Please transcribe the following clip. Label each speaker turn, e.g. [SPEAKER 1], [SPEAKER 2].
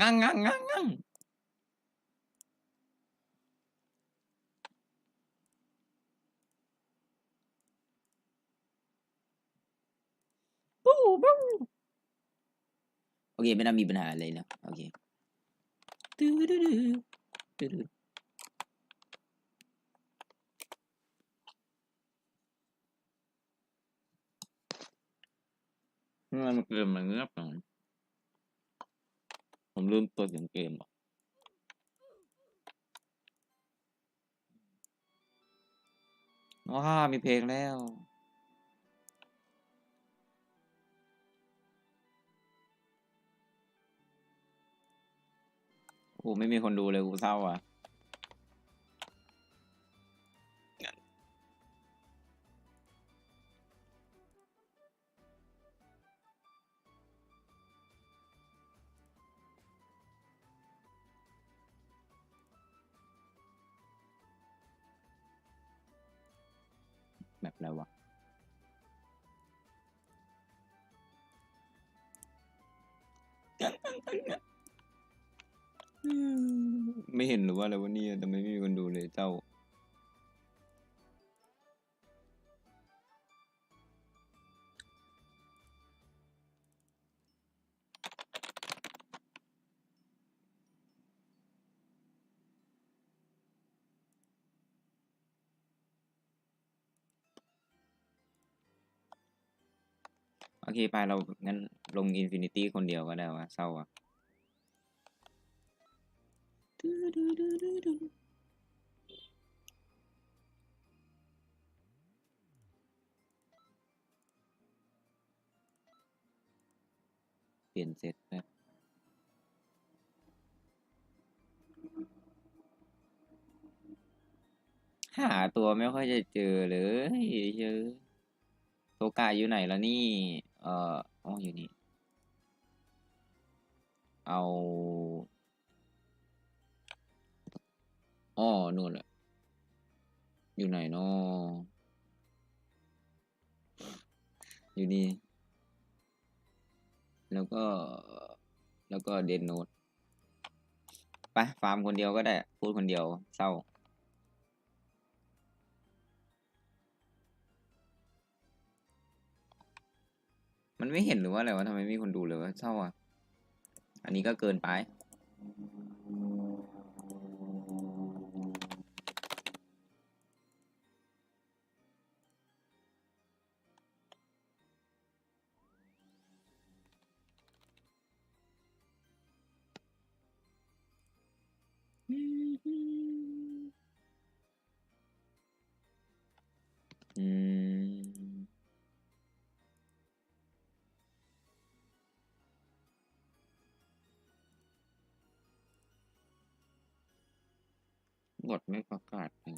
[SPEAKER 1] งั่งงั่งงั่งงั่งปู้ปู้โอเค ไม่น่ามีปัญหาอะไรแล้วโอเคตื้อดื้อดื้อตื้อดื้อมันเกมมันเงียบหน่อย ผมลืมตัวอย่างเกมอะว้ามีเพลงแล้วโอ้ไม่มีคนดูเลยกูเศร้าอะ แบบอะไรวะไม่เห็นหรือว่าอะไรวะเนี่ยทำไมไม่มีคนดูเลยเจ้า โอเคไปเรางั้นลงอินฟินิตี้คนเดียวก็ได้วะเศร้าอะเปลี่ยนเซตนะหาตัวไม่ค่อยจะเจอเลยเจอโตกาอยู่ไหนแล้วนี่ เอ่ออ๋ออยู่นี่ เอาอ๋อนู่นแหละ อยู่ไหนเนาะอยู่นี่ แล้วก็ แล้วก็เดนโนดไปฟาร์มคนเดียวก็ได้ พูดคนเดียวเศร้า มันไม่เห็นหรือว่าอะไรวะทำไมไม่มีคนดูเลยวะเศร้าอะ อันนี้ก็เกินไป อืม ดไม่ประกาศหนึ่ง